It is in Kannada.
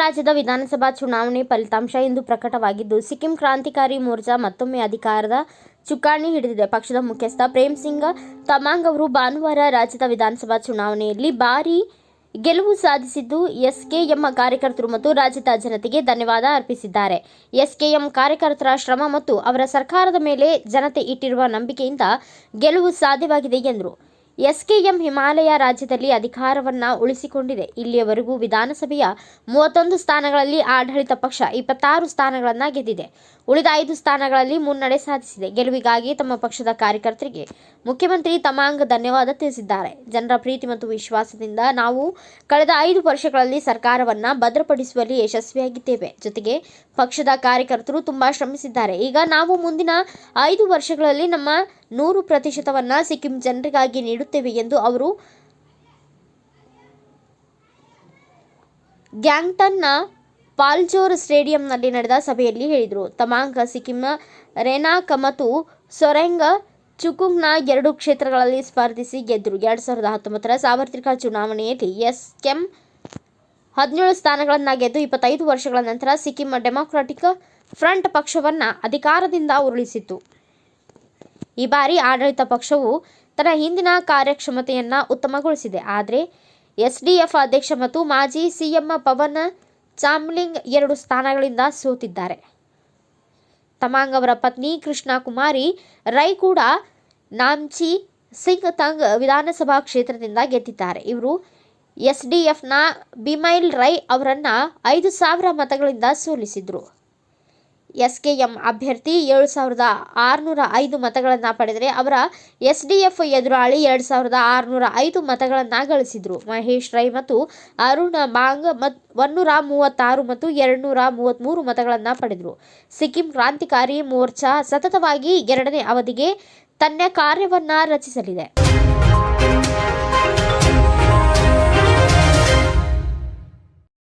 ರಾಜ್ಯದ ವಿಧಾನಸಭಾ ಚುನಾವಣೆ ಫಲಿತಾಂಶ ಇಂದು ಪ್ರಕಟವಾಗಿದ್ದು, ಸಿಕ್ಕಿಂ ಕ್ರಾಂತಿಕಾರಿ ಮೋರ್ಚಾ ಮತ್ತೊಮ್ಮೆ ಅಧಿಕಾರದ ಚುಕ್ಕಾಣಿ ಹಿಡಿದಿದೆ. ಪಕ್ಷದ ಮುಖ್ಯಸ್ಥ ಪ್ರೇಮ್ ಸಿಂಗ್ ತಮಾಂಗ್ ಅವರು ಭಾನುವಾರ ರಾಜ್ಯದ ವಿಧಾನಸಭಾ ಚುನಾವಣೆಯಲ್ಲಿ ಭಾರೀ ಗೆಲುವು ಸಾಧಿಸಿದ್ದು, ಎಸ್ಕೆಎಂ ಕಾರ್ಯಕರ್ತರು ಮತ್ತು ರಾಜ್ಯದ ಜನತೆಗೆ ಧನ್ಯವಾದ ಅರ್ಪಿಸಿದ್ದಾರೆ. ಎಸ್ಕೆಎಂ ಕಾರ್ಯಕರ್ತರ ಶ್ರಮ ಮತ್ತು ಅವರ ಸರ್ಕಾರದ ಮೇಲೆ ಜನತೆ ಇಟ್ಟಿರುವ ನಂಬಿಕೆಯಿಂದ ಗೆಲುವು ಸಾಧ್ಯವಾಗಿದೆ ಎಂದರು. ಎಸ್ಕೆಎಂ ಹಿಮಾಲಯ ರಾಜ್ಯದಲ್ಲಿ ಅಧಿಕಾರವನ್ನು ಉಳಿಸಿಕೊಂಡಿದೆ. ಇಲ್ಲಿಯವರೆಗೂ ವಿಧಾನಸಭೆಯ ಮೂವತ್ತೊಂದು ಸ್ಥಾನಗಳಲ್ಲಿ ಆಡಳಿತ ಪಕ್ಷ ಇಪ್ಪತ್ತಾರು ಸ್ಥಾನಗಳನ್ನು ಗೆದ್ದಿದೆ. ಉಳಿದ ಐದು ಸ್ಥಾನಗಳಲ್ಲಿ ಮುನ್ನಡೆ ಸಾಧಿಸಿದೆ. ಗೆಲುವಿಗಾಗಿ ತಮ್ಮ ಪಕ್ಷದ ಕಾರ್ಯಕರ್ತರಿಗೆ ಮುಖ್ಯಮಂತ್ರಿ ತಮಾಂಗ್ ಧನ್ಯವಾದ ತಿಳಿಸಿದ್ದಾರೆ. ಜನರ ಪ್ರೀತಿ ಮತ್ತು ವಿಶ್ವಾಸದಿಂದ ನಾವು ಕಳೆದ ಐದು ವರ್ಷಗಳಲ್ಲಿ ಸರ್ಕಾರವನ್ನ ಭದ್ರಪಡಿಸುವಲ್ಲಿ ಯಶಸ್ವಿಯಾಗಿದ್ದೇವೆ. ಜೊತೆಗೆ ಪಕ್ಷದ ಕಾರ್ಯಕರ್ತರು ತುಂಬಾ ಶ್ರಮಿಸಿದ್ದಾರೆ. ಈಗ ನಾವು ಮುಂದಿನ ಐದು ವರ್ಷಗಳಲ್ಲಿ ನಮ್ಮ ನೂರು ಪ್ರತಿಶತವನ್ನು ಸಿಕ್ಕಿಂ ಜನರಿಗಾಗಿ ನೀಡುತ್ತೇವೆ ಎಂದು ಅವರು ಗ್ಯಾಂಗ್ಟನ್ನ ಪಾಲ್ಜೋರ್ ಸ್ಟೇಡಿಯಂನಲ್ಲಿ ನಡೆದ ಸಭೆಯಲ್ಲಿ ಹೇಳಿದರು. ತಮಾಂಗ ಸಿಕ್ಕಿಂನ ರೆನಾ ಮತ್ತು ಸೊರೆಂಗ, ಚುಕುಂಗ್ನ ಎರಡು ಕ್ಷೇತ್ರಗಳಲ್ಲಿ ಸ್ಪರ್ಧಿಸಿ ಗೆದ್ದರು. ಎರಡು ಸಾವಿರದ ಹತ್ತೊಂಬತ್ತರ ಸಾರ್ವತ್ರಿಕ ಚುನಾವಣೆಯಲ್ಲಿ ಎಸ್ ಕೆಂ ಹದಿನೇಳು ಸ್ಥಾನಗಳನ್ನು ಗೆದ್ದು ಇಪ್ಪತ್ತೈದು ವರ್ಷಗಳ ನಂತರ ಸಿಕ್ಕಿಂ ಡೆಮಾಕ್ರಾಟಿಕ್ ಫ್ರಂಟ್ ಪಕ್ಷವನ್ನು ಅಧಿಕಾರದಿಂದ ಉರುಳಿಸಿತು ಈ ಬಾರಿ ಆಡಳಿತ ಪಕ್ಷವು ತನ್ನ ಹಿಂದಿನ ಕಾರ್ಯಕ್ಷಮತೆಯನ್ನು ಉತ್ತಮಗೊಳಿಸಿದೆ. ಆದರೆ ಎಸ್ಡಿಎಫ್ ಅಧ್ಯಕ್ಷ ಮತ್ತು ಮಾಜಿ ಸಿಎಂ ಪವನ್ ಚಾಮ್ಲಿಂಗ್ ಎರಡು ಸ್ಥಾನಗಳಿಂದ ಸೋತಿದ್ದಾರೆ. ತಮಾಂಗ್ ಅವರ ಪತ್ನಿ ಕೃಷ್ಣ ಕುಮಾರಿ, ರೈ ಕೂಡ ನಾಮ್ಚಿ ಸಿಂಗ್ ತಂಗ್ ವಿಧಾನಸಭಾ ಕ್ಷೇತ್ರದಿಂದ ಗೆದ್ದಿದ್ದಾರೆ. ಇವರು ಎಸ್ಡಿಎಫ್ನ ಬಿಮೈಲ್ ರೈ ಅವರನ್ನ ಐದು ಸಾವಿರ ಮತಗಳಿಂದ ಸೋಲಿಸಿದ್ರು. ಎಸ್ಕೆಎಂ ಅಭ್ಯರ್ಥಿ ಏಳು ಸಾವಿರದ ಆರುನೂರ ಐದು ಮತಗಳನ್ನು ಪಡೆದರೆ ಅವರ ಎಸ್ ಡಿ ಎಫ್ ಎದುರಾಳಿ ಎರಡು ಸಾವಿರದ ಆರುನೂರ ಐದು ಮತಗಳನ್ನು ಗಳಿಸಿದರು. ಮಹೇಶ್ ರೈ ಮತ್ತು ಅರುಣ್ ಮಾಂಗ್ ಮತ್ ಒನ್ನೂರ ಮೂವತ್ತಾರು ಮತ್ತು ಎರಡುನೂರ ಮೂವತ್ತ್ಮೂರು ಮತಗಳನ್ನು ಪಡೆದರು. ಸಿಕ್ಕಿಂ ಕ್ರಾಂತಿಕಾರಿ ಮೋರ್ಚಾ ಸತತವಾಗಿ ಎರಡನೇ ಅವಧಿಗೆ ತನ್ನ ಕಾರ್ಯವನ್ನು ರಚಿಸಲಿದೆ.